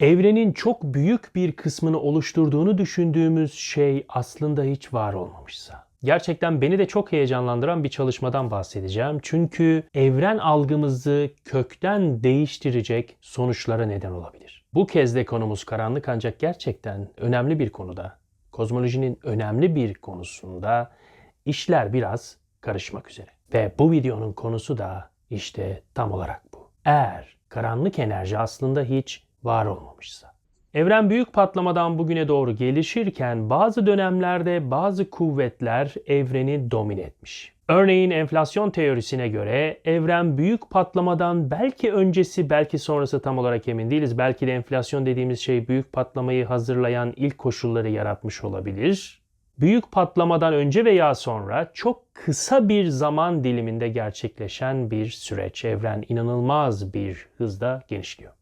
Evrenin çok büyük bir kısmını oluşturduğunu düşündüğümüz şey aslında hiç var olmamışsa. Gerçekten beni de çok heyecanlandıran bir çalışmadan bahsedeceğim. Çünkü evren algımızı kökten değiştirecek sonuçlara neden olabilir. Bu kez de konumuz karanlık ancak gerçekten önemli bir konuda, kozmolojinin önemli bir konusunda işler biraz karışmak üzere. Ve bu videonun konusu da işte tam olarak bu. Eğer karanlık enerji aslında hiç var olmamışsa. Evren büyük patlamadan bugüne doğru gelişirken bazı dönemlerde bazı kuvvetler evreni domine etmiş. Örneğin enflasyon teorisine göre evren büyük patlamadan belki öncesi belki sonrası tam olarak emin değiliz. Belki de enflasyon dediğimiz şey büyük patlamayı hazırlayan ilk koşulları yaratmış olabilir. Büyük patlamadan önce veya sonra çok kısa bir zaman diliminde gerçekleşen bir süreç. Evren inanılmaz bir hızda genişliyor.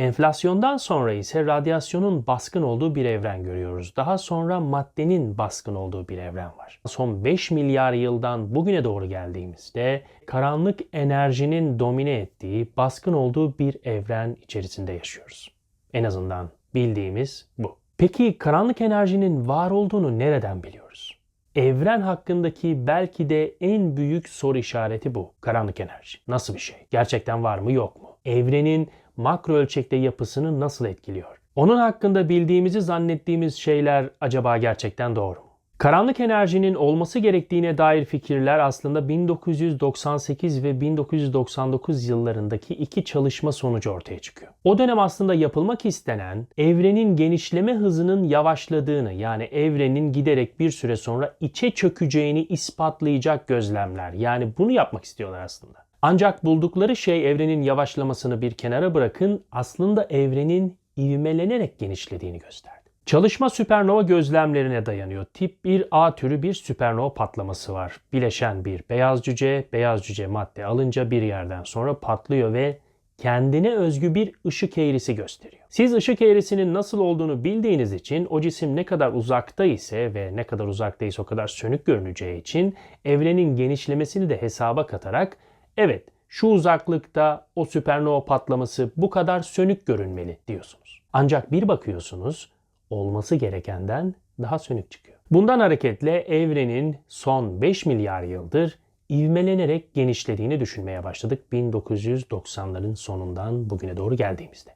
Enflasyondan sonra ise radyasyonun baskın olduğu bir evren görüyoruz. Daha sonra maddenin baskın olduğu bir evren var. Son 5 milyar yıldan bugüne doğru geldiğimizde karanlık enerjinin domine ettiği, baskın olduğu bir evren içerisinde yaşıyoruz. En azından bildiğimiz bu. Peki karanlık enerjinin var olduğunu nereden biliyoruz? Evren hakkındaki belki de en büyük soru işareti bu. Karanlık enerji. Nasıl bir şey? Gerçekten var mı yok mu? Evrenin makro ölçekte yapısını nasıl etkiliyor? Onun hakkında bildiğimizi zannettiğimiz şeyler acaba gerçekten doğru mu? Karanlık enerjinin olması gerektiğine dair fikirler aslında 1998 ve 1999 yıllarındaki iki çalışma sonucu ortaya çıkıyor. O dönem aslında yapılmak istenen evrenin genişleme hızının yavaşladığını yani evrenin giderek bir süre sonra içe çökeceğini ispatlayacak gözlemler. Yani bunu yapmak istiyorlar aslında. Ancak buldukları şey evrenin yavaşlamasını bir kenara bırakın aslında evrenin ivmelenerek genişlediğini gösterdi. Çalışma süpernova gözlemlerine dayanıyor. Tip 1A türü bir süpernova patlaması var. Bileşen bir beyaz cüce, beyaz cüce madde alınca bir yerden sonra patlıyor ve kendine özgü bir ışık eğrisi gösteriyor. Siz ışık eğrisinin nasıl olduğunu bildiğiniz için o cisim ne kadar uzakta ise ve ne kadar uzaktaysa o kadar sönük görüneceği için evrenin genişlemesini de hesaba katarak evet şu uzaklıkta o süpernova patlaması bu kadar sönük görünmeli diyorsunuz. Ancak bir bakıyorsunuz olması gerekenden daha sönük çıkıyor. Bundan hareketle evrenin son 5 milyar yıldır ivmelenerek genişlediğini düşünmeye başladık 1990'ların sonundan bugüne doğru geldiğimizde.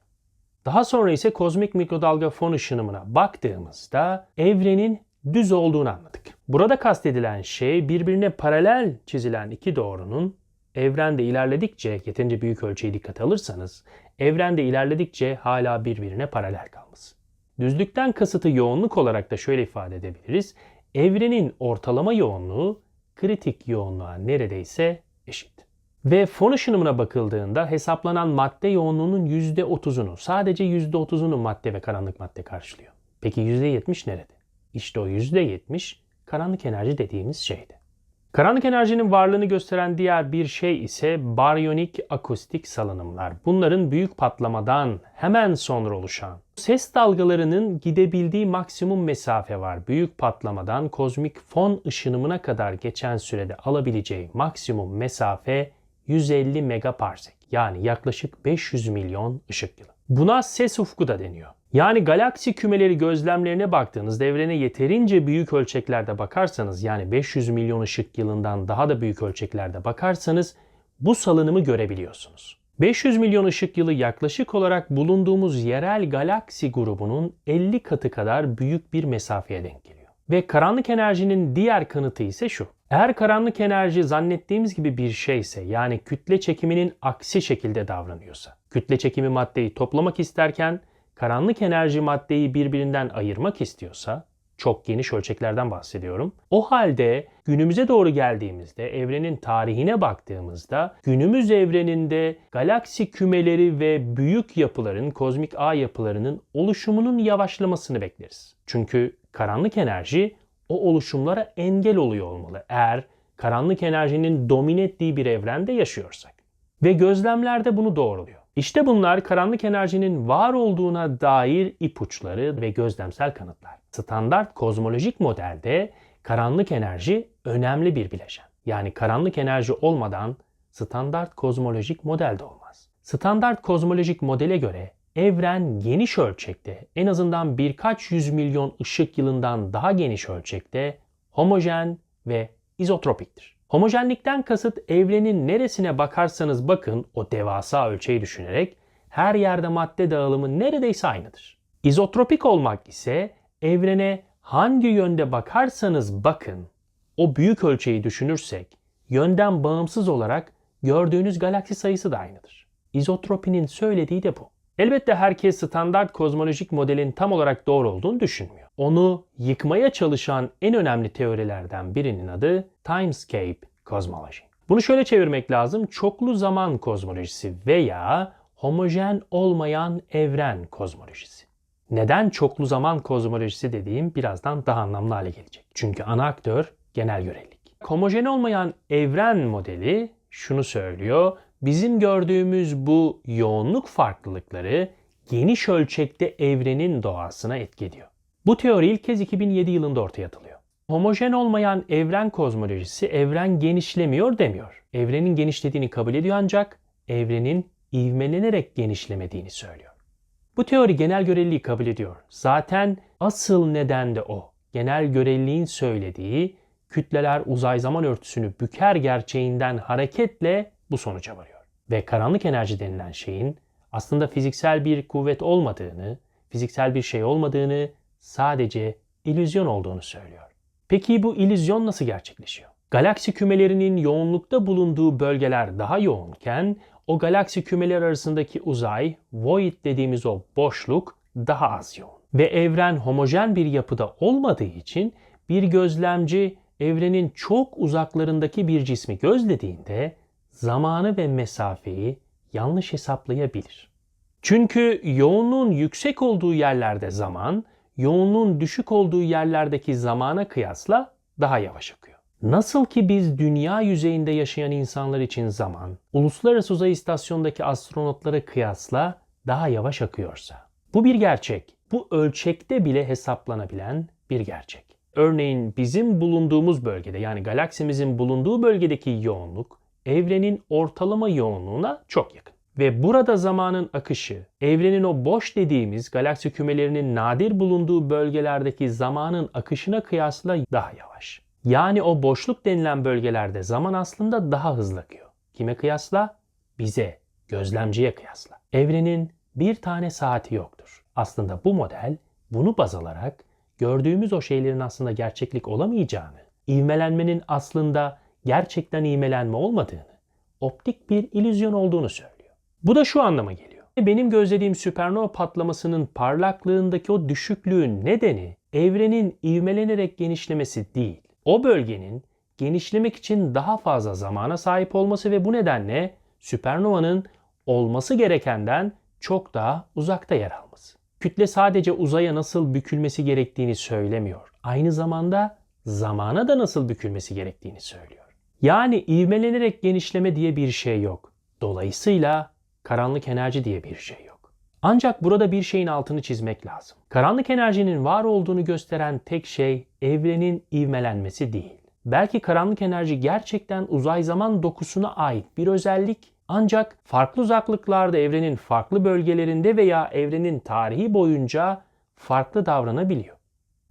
Daha sonra ise kozmik mikrodalga fon ışınımına baktığımızda evrenin düz olduğunu anladık. Burada kastedilen şey birbirine paralel çizilen iki doğrunun evrende ilerledikçe yeterince büyük ölçeği dikkate alırsanız evrende ilerledikçe hala birbirine paralel kalması. Düzlükten kasıtı yoğunluk olarak da şöyle ifade edebiliriz. Evrenin ortalama yoğunluğu kritik yoğunluğa neredeyse eşit. Ve fon ışınımına bakıldığında hesaplanan madde yoğunluğunun %30'unu, sadece %30'unu madde ve karanlık madde karşılıyor. Peki %70 nerede? İşte o %70 karanlık enerji dediğimiz şeydi. Karanlık enerjinin varlığını gösteren diğer bir şey ise baryonik akustik salınımlar. Bunların büyük patlamadan hemen sonra oluşan ses dalgalarının gidebildiği maksimum mesafe var. Büyük patlamadan kozmik fon ışınımına kadar geçen sürede alabileceği maksimum mesafe 150 megaparsek yani yaklaşık 500 milyon ışık yılı. Buna ses ufku da deniyor. Yani galaksi kümeleri gözlemlerine baktığınızda evrene yeterince büyük ölçeklerde bakarsanız yani 500 milyon ışık yılından daha da büyük ölçeklerde bakarsanız bu salınımı görebiliyorsunuz. 500 milyon ışık yılı yaklaşık olarak bulunduğumuz yerel galaksi grubunun 50 katı kadar büyük bir mesafeye denk geliyor. Ve karanlık enerjinin diğer kanıtı ise şu. Eğer karanlık enerji zannettiğimiz gibi bir şeyse yani kütle çekiminin aksi şekilde davranıyorsa, kütle çekimi maddeyi toplamak isterken karanlık enerji maddeyi birbirinden ayırmak istiyorsa, çok geniş ölçeklerden bahsediyorum. O halde günümüze doğru geldiğimizde evrenin tarihine baktığımızda günümüz evreninde galaksi kümeleri ve büyük yapıların, kozmik ağ yapılarının oluşumunun yavaşlamasını bekleriz. Çünkü karanlık enerji o oluşumlara engel oluyor olmalı eğer karanlık enerjinin domine ettiği bir evrende yaşıyorsak. Ve gözlemlerde bunu doğruluyor. İşte bunlar karanlık enerjinin var olduğuna dair ipuçları ve gözlemsel kanıtlar. Standart kozmolojik modelde karanlık enerji önemli bir bileşen. Yani karanlık enerji olmadan standart kozmolojik modelde olmaz. Standart kozmolojik modele göre evren geniş ölçekte, en azından birkaç yüz milyon ışık yılından daha geniş ölçekte homojen ve izotropiktir. Homojenlikten kasıt evrenin neresine bakarsanız bakın o devasa ölçeği düşünerek her yerde madde dağılımı neredeyse aynıdır. İzotropik olmak ise evrene hangi yönde bakarsanız bakın o büyük ölçeği düşünürsek yönden bağımsız olarak gördüğünüz galaksi sayısı da aynıdır. İzotropinin söylediği de bu. Elbette herkes standart kozmolojik modelin tam olarak doğru olduğunu düşünmüyor. Onu yıkmaya çalışan en önemli teorilerden birinin adı Timescape Cosmology. Bunu şöyle çevirmek lazım. Çoklu zaman kozmolojisi veya homojen olmayan evren kozmolojisi. Neden çoklu zaman kozmolojisi dediğim birazdan daha anlamlı hale gelecek. Çünkü ana aktör genel görelilik. Homojen olmayan evren modeli şunu söylüyor. Bizim gördüğümüz bu yoğunluk farklılıkları geniş ölçekte evrenin doğasına etki ediyor. Bu teori ilk kez 2007 yılında ortaya atılıyor. Homojen olmayan evren kozmolojisi evren genişlemiyor demiyor. Evrenin genişlediğini kabul ediyor ancak evrenin ivmelenerek genişlemediğini söylüyor. Bu teori genel göreliliği kabul ediyor. Zaten asıl neden de o. Genel göreliliğin söylediği kütleler uzay zaman örtüsünü büker gerçeğinden hareketle bu sonuca varıyor. Ve karanlık enerji denilen şeyin aslında fiziksel bir kuvvet olmadığını, fiziksel bir şey olmadığını, sadece illüzyon olduğunu söylüyor. Peki bu illüzyon nasıl gerçekleşiyor? Galaksi kümelerinin yoğunlukta bulunduğu bölgeler daha yoğunken o galaksi kümeleri arasındaki uzay, void dediğimiz o boşluk daha az yoğun. Ve evren homojen bir yapıda olmadığı için bir gözlemci evrenin çok uzaklarındaki bir cismi gözlediğinde zamanı ve mesafeyi yanlış hesaplayabilir. Çünkü yoğunluğun yüksek olduğu yerlerde zaman, yoğunluğun düşük olduğu yerlerdeki zamana kıyasla daha yavaş akıyor. Nasıl ki biz dünya yüzeyinde yaşayan insanlar için zaman, uluslararası uzay istasyondaki astronotlara kıyasla daha yavaş akıyorsa. Bu bir gerçek. Bu ölçekte bile hesaplanabilen bir gerçek. Örneğin bizim bulunduğumuz bölgede yani galaksimizin bulunduğu bölgedeki yoğunluk evrenin ortalama yoğunluğuna çok yakın. Ve burada zamanın akışı, evrenin o boş dediğimiz galaksi kümelerinin nadir bulunduğu bölgelerdeki zamanın akışına kıyasla daha yavaş. Yani o boşluk denilen bölgelerde zaman aslında daha hızlı akıyor. Kime kıyasla? Bize, gözlemciye kıyasla. Evrenin bir tane saati yoktur. Aslında bu model bunu baz alarak gördüğümüz o şeylerin aslında gerçeklik olamayacağını, ivmelenmenin aslında gerçekten ivmelenme olmadığını, optik bir ilüzyon olduğunu söylüyor. Bu da şu anlama geliyor. Benim gözlediğim süpernova patlamasının parlaklığındaki o düşüklüğün nedeni evrenin ivmelenerek genişlemesi değil. O bölgenin genişlemek için daha fazla zamana sahip olması ve bu nedenle süpernovanın olması gerekenden çok daha uzakta yer alması. Kütle sadece uzaya nasıl bükülmesi gerektiğini söylemiyor. Aynı zamanda zamana da nasıl bükülmesi gerektiğini söylüyor. Yani ivmelenerek genişleme diye bir şey yok. Dolayısıyla karanlık enerji diye bir şey yok. Ancak burada bir şeyin altını çizmek lazım. Karanlık enerjinin var olduğunu gösteren tek şey evrenin ivmelenmesi değil. Belki karanlık enerji gerçekten uzay zaman dokusuna ait bir özellik ancak farklı uzaklıklarda evrenin farklı bölgelerinde veya evrenin tarihi boyunca farklı davranabiliyor.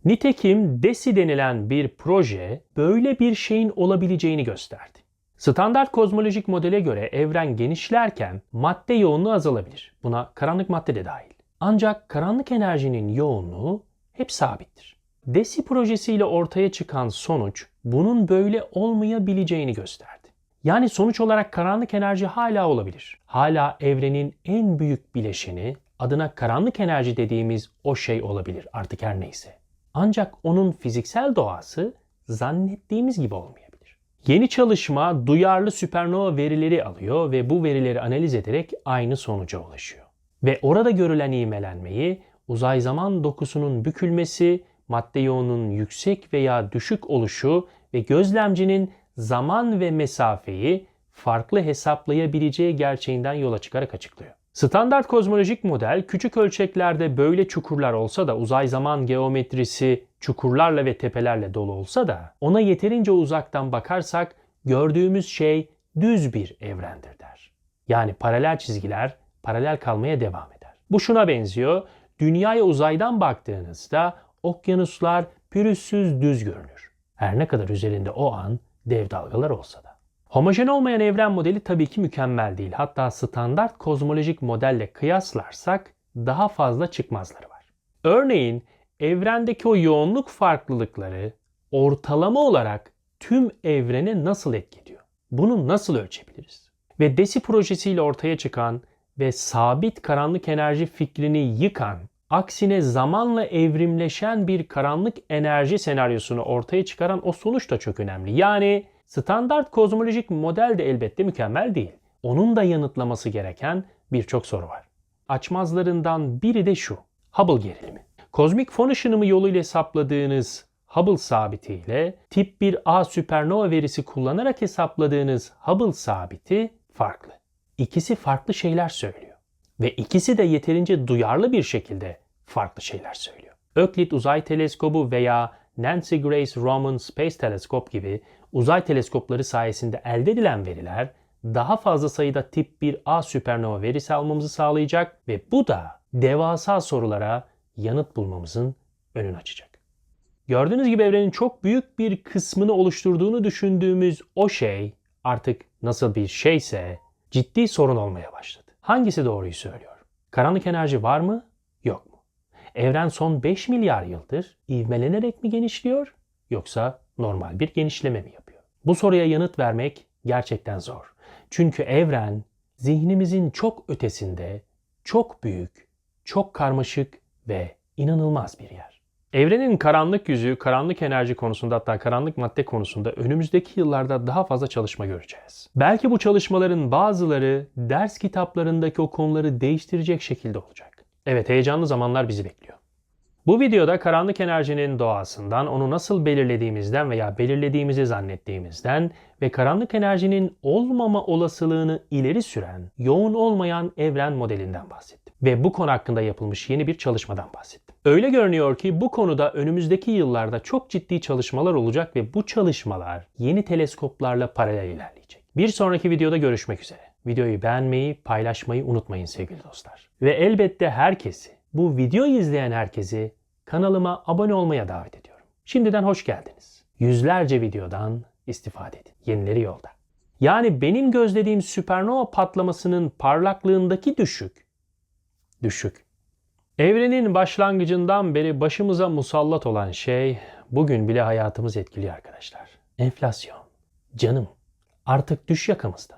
Nitekim DESI denilen bir proje böyle bir şeyin olabileceğini gösterdi. Standart kozmolojik modele göre evren genişlerken madde yoğunluğu azalabilir. Buna karanlık madde de dahil. Ancak karanlık enerjinin yoğunluğu hep sabittir. DESI projesiyle ortaya çıkan sonuç bunun böyle olmayabileceğini gösterdi. Yani sonuç olarak karanlık enerji hala olabilir. Hala evrenin en büyük bileşeni adına karanlık enerji dediğimiz o şey olabilir artık her neyse. Ancak onun fiziksel doğası zannettiğimiz gibi olmayabilir. Yeni çalışma duyarlı süpernova verileri alıyor ve bu verileri analiz ederek aynı sonuca ulaşıyor. Ve orada görülen ivmelenmeyi uzay zaman dokusunun bükülmesi, madde yoğunluğunun yüksek veya düşük oluşu ve gözlemcinin zaman ve mesafeyi farklı hesaplayabileceği gerçeğinden yola çıkarak açıklıyor. Standart kozmolojik model küçük ölçeklerde böyle çukurlar olsa da uzay zaman geometrisi çukurlarla ve tepelerle dolu olsa da ona yeterince uzaktan bakarsak gördüğümüz şey düz bir evrendir der. Yani paralel çizgiler paralel kalmaya devam eder. Bu şuna benziyor. Dünyaya uzaydan baktığınızda okyanuslar pürüzsüz düz görünür. Her ne kadar üzerinde o an dev dalgalar olsa da. Homojen olmayan evren modeli tabii ki mükemmel değil. Hatta standart kozmolojik modelle kıyaslarsak daha fazla çıkmazları var. Örneğin evrendeki o yoğunluk farklılıkları ortalama olarak tüm evrene nasıl etkiliyor? Bunu nasıl ölçebiliriz? Ve DESI projesiyle ortaya çıkan ve sabit karanlık enerji fikrini yıkan, aksine zamanla evrimleşen bir karanlık enerji senaryosunu ortaya çıkaran o sonuç da çok önemli. Yani standart kozmolojik model de elbette mükemmel değil. Onun da yanıtlaması gereken birçok soru var. Açmazlarından biri de şu. Hubble gerilimi. Kozmik fon ışınımı yoluyla hesapladığınız Hubble sabiti ile tip 1A süpernova verisi kullanarak hesapladığınız Hubble sabiti farklı. İkisi farklı şeyler söylüyor. Ve ikisi de yeterince duyarlı bir şekilde farklı şeyler söylüyor. Öklit Uzay Teleskobu veya Nancy Grace Roman Space Telescope gibi uzay teleskopları sayesinde elde edilen veriler daha fazla sayıda tip 1A süpernova verisi almamızı sağlayacak ve bu da devasa sorulara yanıt bulmamızın önünü açacak. Gördüğünüz gibi evrenin çok büyük bir kısmını oluşturduğunu düşündüğümüz o şey artık nasıl bir şeyse ciddi sorun olmaya başladı. Hangisi doğruyu söylüyor? Karanlık enerji var mı? Yok mu? Evren son 5 milyar yıldır ivmelenerek mi genişliyor yoksa normal bir genişleme mi yapıyor? Bu soruya yanıt vermek gerçekten zor. Çünkü evren zihnimizin çok ötesinde, çok büyük, çok karmaşık ve inanılmaz bir yer. Evrenin karanlık yüzü, karanlık enerji konusunda hatta karanlık madde konusunda önümüzdeki yıllarda daha fazla çalışma göreceğiz. Belki bu çalışmaların bazıları ders kitaplarındaki o konuları değiştirecek şekilde olacak. Evet heyecanlı zamanlar bizi bekliyor. Bu videoda karanlık enerjinin doğasından, onu nasıl belirlediğimizden veya belirlediğimizi zannettiğimizden ve karanlık enerjinin olmama olasılığını ileri süren, yoğun olmayan evren modelinden bahsettim. Ve bu konu hakkında yapılmış yeni bir çalışmadan bahsettim. Öyle görünüyor ki bu konuda önümüzdeki yıllarda çok ciddi çalışmalar olacak ve bu çalışmalar yeni teleskoplarla paralel ilerleyecek. Bir sonraki videoda görüşmek üzere. Videoyu beğenmeyi, paylaşmayı unutmayın sevgili dostlar. Ve elbette herkesi bu videoyu izleyen herkesi kanalıma abone olmaya davet ediyorum. Şimdiden hoş geldiniz. Yüzlerce videodan istifade edin. Yenileri yolda. Yani benim gözlediğim süpernova patlamasının parlaklığındaki düşük, düşük. Evrenin başlangıcından beri başımıza musallat olan şey bugün bile hayatımız etkiliyor arkadaşlar. Enflasyon. Canım artık düş yakamızda.